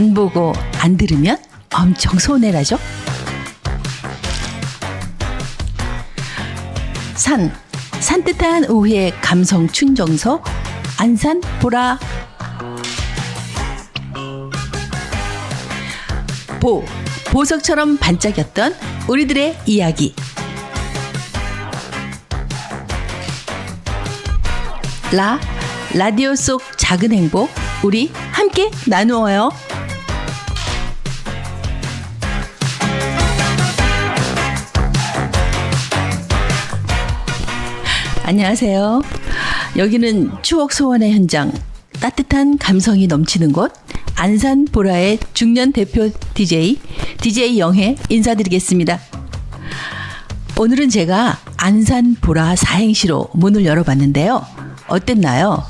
안, 안 보고 안 들으면 엄청 손해라죠? 산, 산뜻한 오후의 감성 충정서, 안산 보라. 보, 보석처럼 반짝였던 우리들의 이야기. 라, 라디오 속 작은 행복, 우리 함께 나누어요. 안녕하세요. 여기는 추억 소원의 현장, 따뜻한 감성이 넘치는 곳, 안산 보라의 중년 대표 DJ, DJ 영혜 인사드리겠습니다. 오늘은 제가 안산 보라 사행시로 문을 열어봤는데요. 어땠나요?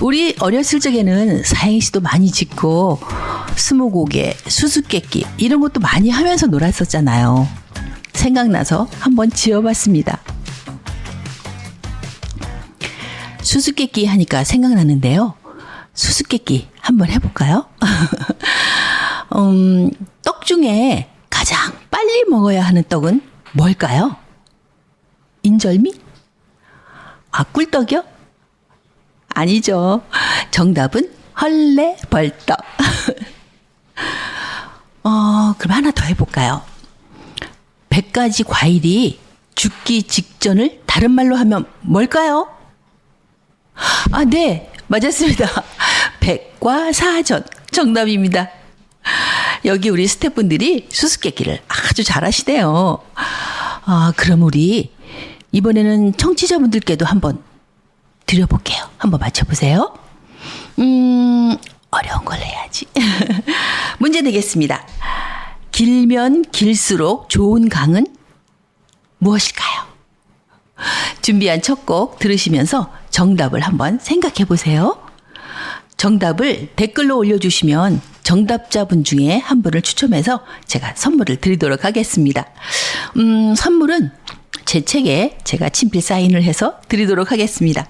우리 어렸을 적에는 사행시도 많이 짓고 스무고개, 수수께끼 이런 것도 많이 하면서 놀았었잖아요. 생각나서 한번 지어봤습니다. 수수께끼 하니까 생각나는데요. 수수께끼 한번 해볼까요? 음, 떡 중에 가장 빨리 먹어야 하는 떡은 뭘까요? 인절미? 아, 꿀떡이요? 아니죠. 정답은 헐레벌떡. 어, 그럼 하나 더 해볼까요? 100가지 과일이 죽기 직전을 다른 말로 하면 뭘까요? 아, 네. 맞았습니다. 백과 사전. 정답입니다. 여기 우리 스태프분들이 수수께끼를 아주 잘하시네요. 아, 그럼 우리 이번에는 청취자분들께도 한번 드려볼게요. 한번 맞춰보세요. 음, 어려운 걸 해야지. 문제 내겠습니다. 길면 길수록 좋은 강은 무엇일까요? 준비한 첫 곡 들으시면서 정답을 한번 생각해 보세요. 정답을 댓글로 올려주시면 정답자분 중에 한 분을 추첨해서 제가 선물을 드리도록 하겠습니다. 음, 선물은 제 책에 제가 친필 사인을 해서 드리도록 하겠습니다.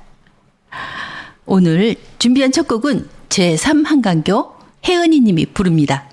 오늘 준비한 첫 곡은 제3 한강교 혜은이 님이 부릅니다.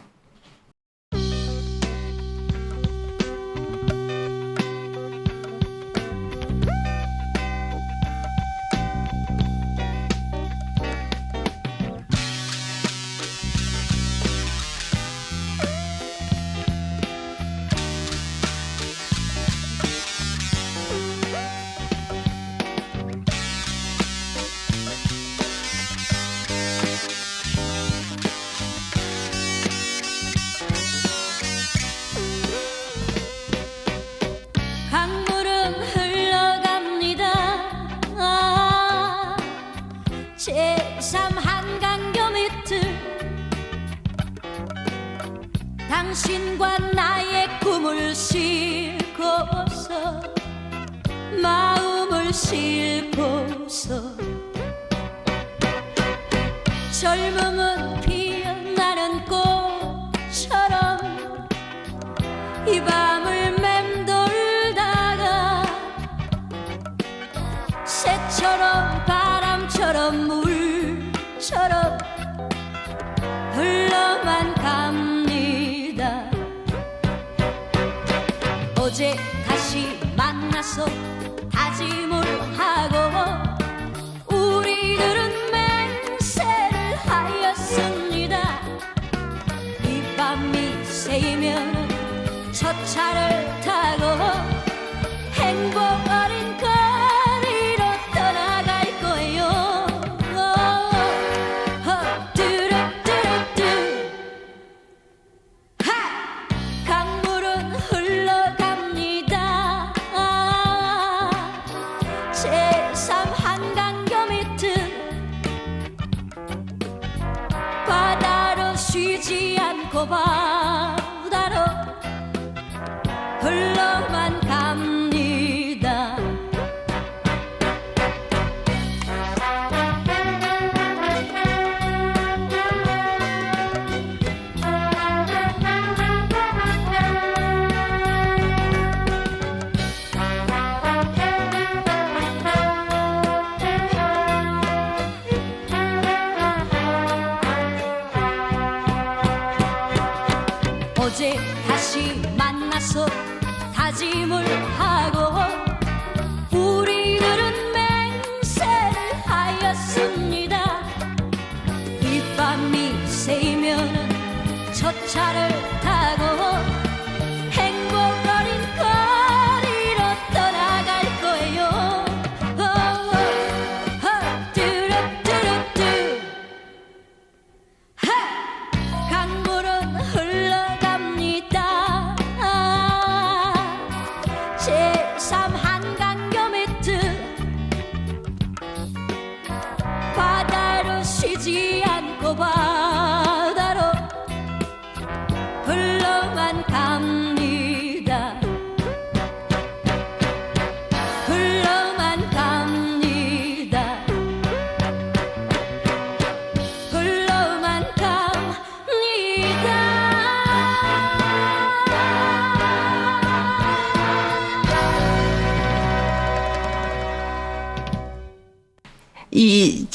당신과 나의 꿈을 싣고서 마음을 싣고서. 젊음은 어제 다시 만나서 다짐을 하고 우리들은 맹세를 하였습니다. 이 밤이 새이면 첫 차를 쉬지 않고 바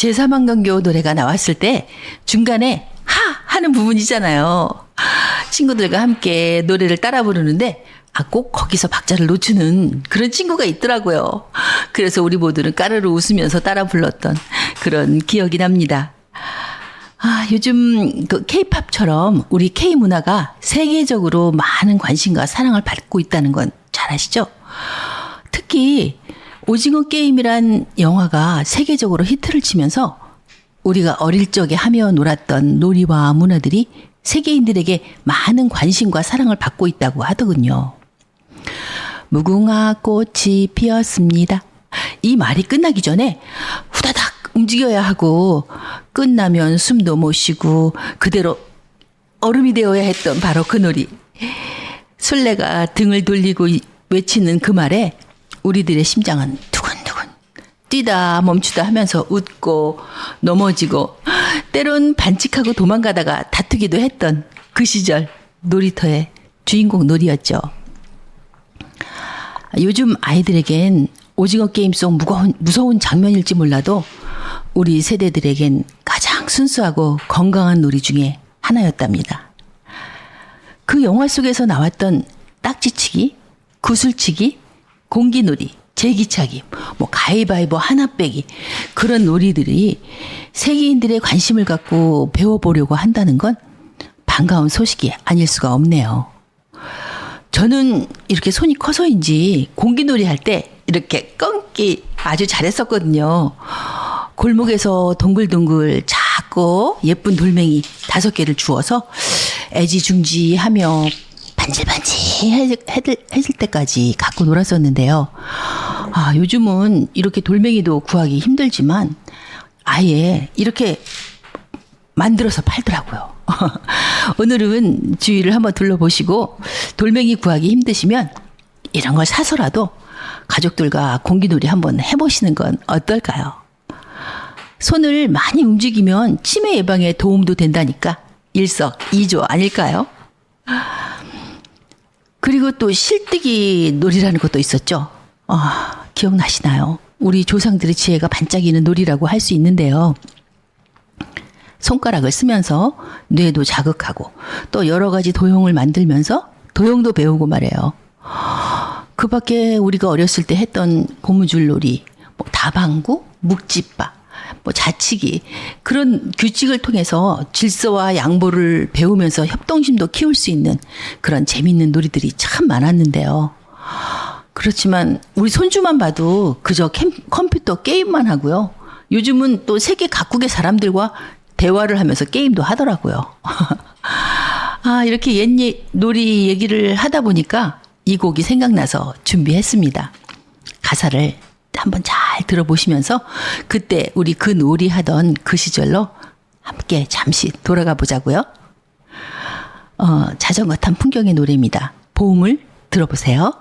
제3한강교 노래가 나왔을 때 중간에 하! 하는 부분이잖아요. 친구들과 함께 노래를 따라 부르는데 아, 꼭 거기서 박자를 놓치는 그런 친구가 있더라고요. 그래서 우리 모두는 까르르 웃으면서 따라 불렀던 그런 기억이 납니다. 아, 요즘 그 케이팝처럼 우리 K 문화가 세계적으로 많은 관심과 사랑을 받고 있다는 건 잘 아시죠? 특히 오징어 게임이란 영화가 세계적으로 히트를 치면서 우리가 어릴 적에 하며 놀았던 놀이와 문화들이 세계인들에게 많은 관심과 사랑을 받고 있다고 하더군요. 무궁화 꽃이 피었습니다. 이 말이 끝나기 전에 후다닥 움직여야 하고 끝나면 숨도 못 쉬고 그대로 얼음이 되어야 했던 바로 그 놀이. 술래가 등을 돌리고 이- 외치는 그 말에 우리들의 심장은 두근두근 뛰다 멈추다 하면서 웃고 넘어지고 때론 반칙하고 도망가다가 다투기도 했던 그 시절 놀이터의 주인공 놀이였죠. 요즘 아이들에겐 오징어 게임 속 무거운, 무서운 장면일지 몰라도 우리 세대들에겐 가장 순수하고 건강한 놀이 중에 하나였답니다. 그 영화 속에서 나왔던 딱지치기, 구슬치기, 공기놀이, 제기차기, 뭐 가위바위보 하나 빼기 그런 놀이들이 세계인들의 관심을 갖고 배워보려고 한다는 건 반가운 소식이 아닐 수가 없네요. 저는 이렇게 손이 커서인지 공기놀이 할 때 이렇게 껌기 아주 잘했었거든요. 골목에서 동글동글 작고 예쁜 돌멩이 다섯 개를 주워서 애지중지하며 반질반질 해질 해질 때까지 갖고 놀았었는데요. 아, 요즘은 이렇게 돌멩이도 구하기 힘들지만 아예 이렇게 만들어서 팔더라고요. 오늘은 주위를 한번 둘러보시고 돌멩이 구하기 힘드시면 이런 걸 사서라도 가족들과 공기놀이 한번 해보시는 건 어떨까요? 손을 많이 움직이면 치매 예방에 도움도 된다니까 일석이조 아닐까요? 그리고 또 실뜨기 놀이라는 것도 있었죠. 아, 기억나시나요? 우리 조상들의 지혜가 반짝이는 놀이라고 할 수 있는데요. 손가락을 쓰면서 뇌도 자극하고 또 여러 가지 도형을 만들면서 도형도 배우고 말해요. 그 밖에 우리가 어렸을 때 했던 고무줄 놀이, 뭐 다방구, 묵집바, 뭐 자치기 그런 규칙을 통해서 질서와 양보를 배우면서 협동심도 키울 수 있는 그런 재밌는 놀이들이 참 많았는데요. 그렇지만 우리 손주만 봐도 그저 캠, 컴퓨터 게임만 하고요. 요즘은 또 세계 각국의 사람들과 대화를 하면서 게임도 하더라고요. 아, 이렇게 옛 예- 놀이 얘기를 하다 보니까 이 곡이 생각나서 준비했습니다. 가사를 한번 잘 들어보시면서 그때 우리 그 놀이 하던 그 시절로 함께 잠시 돌아가 보자고요. 어, 자전거 탄 풍경의 노래입니다. 보험을 들어보세요.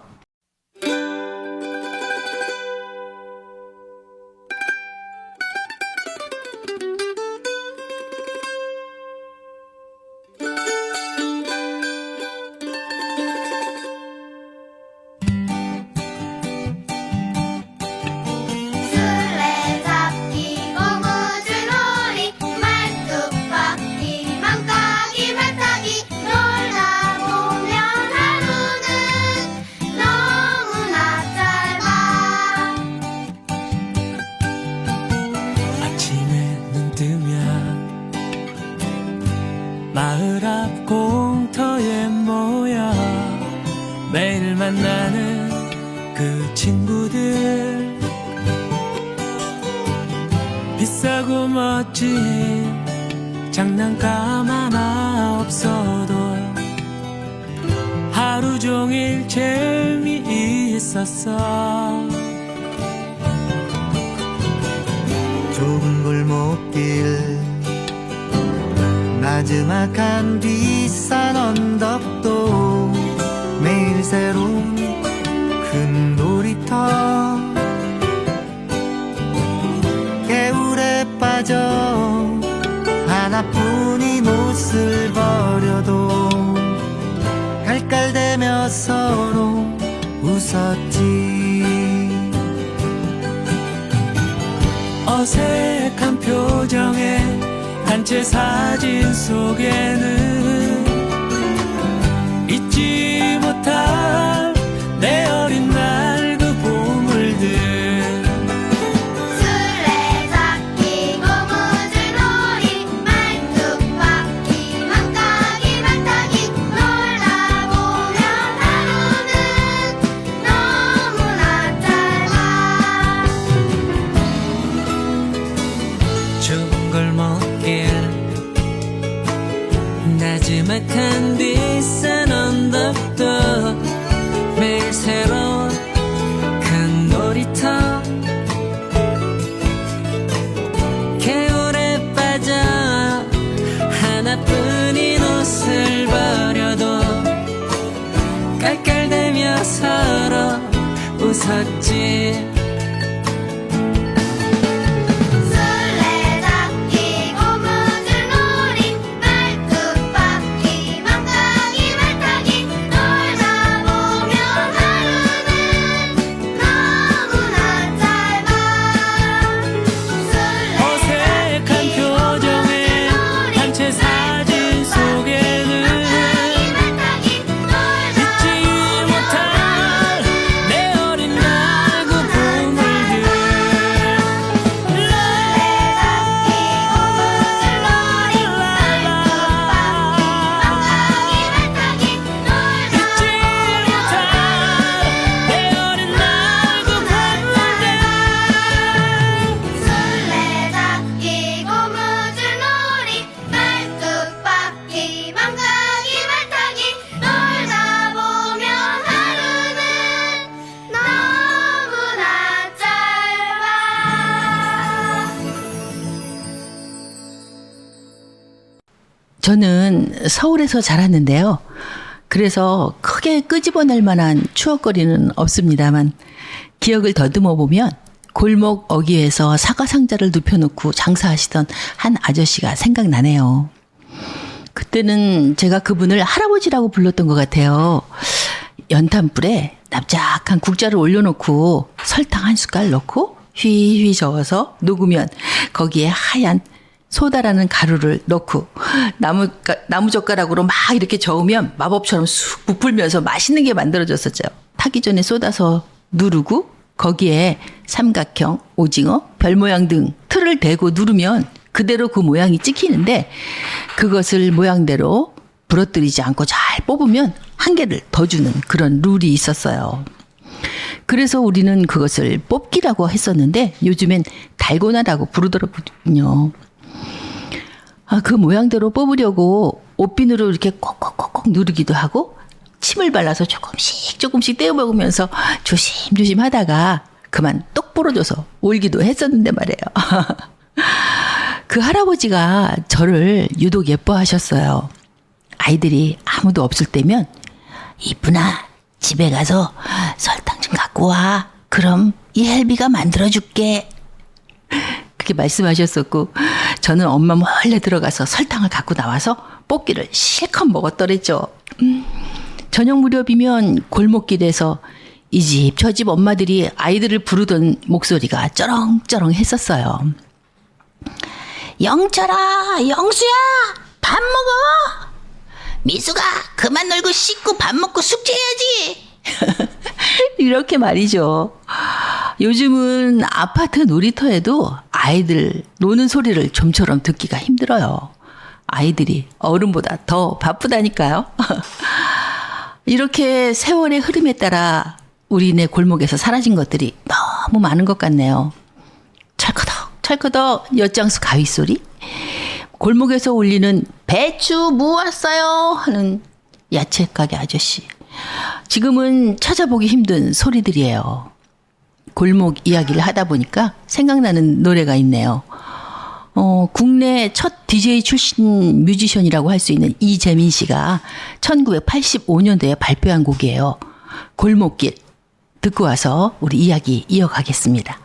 하루 종일 재미있었어. 좁은 골목길. 나지막한 뒷산 언덕도 매일 새로운 큰 놀이터. 개울에 빠져 하나뿐인 옷을 버려도 서로 웃었지. 어색한 표정에 단체 사진 속에는 웃었지 서울에서 자랐는데요. 그래서 크게 끄집어낼 만한 추억거리는 없습니다만 기억을 더듬어 보면 골목 어귀에서 사과 상자를 눕혀놓고 장사하시던 한 아저씨가 생각나네요. 그때는 제가 그분을 할아버지라고 불렀던 것 같아요. 연탄불에 납작한 국자를 올려놓고 설탕 한 숟갈 넣고 휘휘 저어서 녹으면 거기에 하얀 소다라는 가루를 넣고 나무 나무 젓가락으로 막 이렇게 저으면 마법처럼 쑥 부풀면서 맛있는 게 만들어졌었죠. 타기 전에 쏟아서 누르고 거기에 삼각형, 오징어, 별 모양 등 틀을 대고 누르면 그대로 그 모양이 찍히는데 그것을 모양대로 부러뜨리지 않고 잘 뽑으면 한 개를 더 주는 그런 룰이 있었어요. 그래서 우리는 그것을 뽑기라고 했었는데 요즘엔 달고나라고 부르더라고요. 아, 그 모양대로 뽑으려고 옷비누로 이렇게 콕콕콕콕 누르기도 하고 침을 발라서 조금씩 조금씩 떼어 먹으면서 조심조심 하다가 그만 똑 부러져서 울기도 했었는데 말이에요. 그 할아버지가 저를 유독 예뻐하셨어요. 아이들이 아무도 없을 때면 이쁘나 집에 가서 설탕 좀 갖고 와. 그럼 이 헬비가 만들어줄게. 그렇게 말씀하셨었고 저는 엄마 몰래 들어가서 설탕을 갖고 나와서 뽑기를 실컷 먹었더랬죠. 음, 저녁 무렵이면 골목길에서 이 집 저 집 엄마들이 아이들을 부르던 목소리가 쩌렁쩌렁 했었어요. 영철아, 영수야, 밥 먹어. 미수가 그만 놀고 씻고 밥 먹고 숙제해야지. 이렇게 말이죠. 요즘은 아파트 놀이터에도 아이들 노는 소리를 좀처럼 듣기가 힘들어요. 아이들이 어른보다 더 바쁘다니까요. 이렇게 세월의 흐름에 따라 우리네 골목에서 사라진 것들이 너무 많은 것 같네요. 철커덕, 철커덕 엿장수 가위 소리. 골목에서 울리는 배추 무 왔어요 하는 야채 가게 아저씨. 지금은 찾아보기 힘든 소리들이에요. 골목 이야기를 하다 보니까 생각나는 노래가 있네요. 어, 국내 첫 DJ 출신 뮤지션이라고 할 수 있는 이재민 씨가 1985년도에 발표한 곡이에요. 골목길. 듣고 와서 우리 이야기 이어가겠습니다.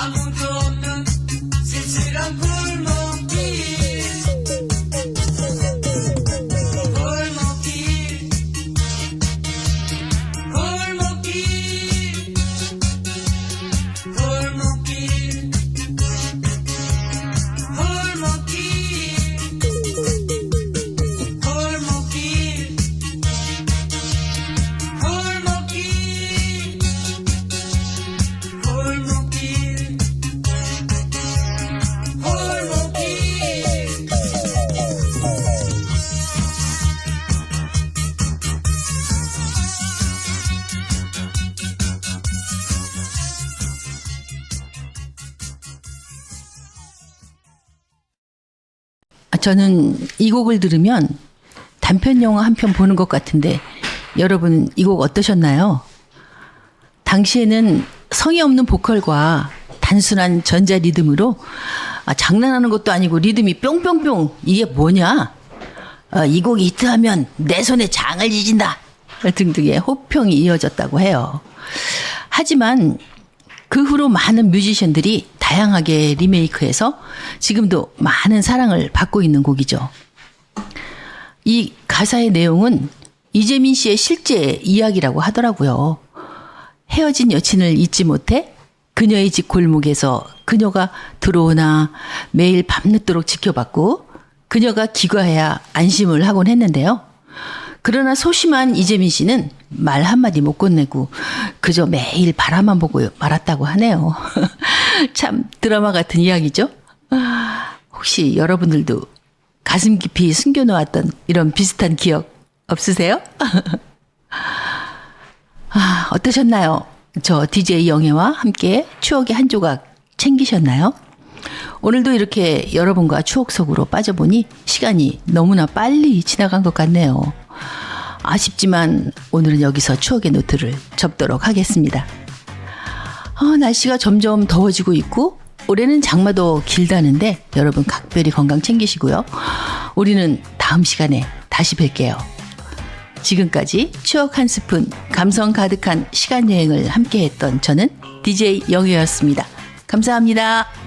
I'm 저는 이 곡을 들으면 단편 영화 한 편 보는 것 같은데 여러분 이 곡 어떠셨나요? 당시에는 성의 없는 보컬과 단순한 전자 리듬으로 아, 장난하는 것도 아니고 리듬이 뿅뿅뿅 이게 뭐냐? 아, 이 곡이 히트하면 내 손에 장을 지진다 등등의 호평이 이어졌다고 해요. 하지만 그 후로 많은 뮤지션들이 다양하게 리메이크해서 지금도 많은 사랑을 받고 있는 곡이죠. 이 가사의 내용은 이재민 씨의 실제 이야기라고 하더라고요. 헤어진 여친을 잊지 못해 그녀의 집 골목에서 그녀가 들어오나 매일 밤늦도록 지켜봤고 그녀가 귀가해야 안심을 하곤 했는데요. 그러나 소심한 이재민 씨는 말 한마디 못 건네고 그저 매일 바라만 보고 말았다고 하네요. 참 드라마 같은 이야기죠? 아, 혹시 여러분들도 가슴 깊이 숨겨놓았던 이런 비슷한 기억 없으세요? 아, 어떠셨나요? 저 DJ 영애와 함께 추억의 한 조각 챙기셨나요? 오늘도 이렇게 여러분과 추억 속으로 빠져보니 시간이 너무나 빨리 지나간 것 같네요. 아쉽지만 오늘은 여기서 추억의 노트를 접도록 하겠습니다. 아, 날씨가 점점 더워지고 있고 올해는 장마도 길다는데 여러분 각별히 건강 챙기시고요. 우리는 다음 시간에 다시 뵐게요. 지금까지 추억 한 스푼, 감성 가득한 시간 여행을 함께 했던 저는 DJ 영희였습니다. 감사합니다.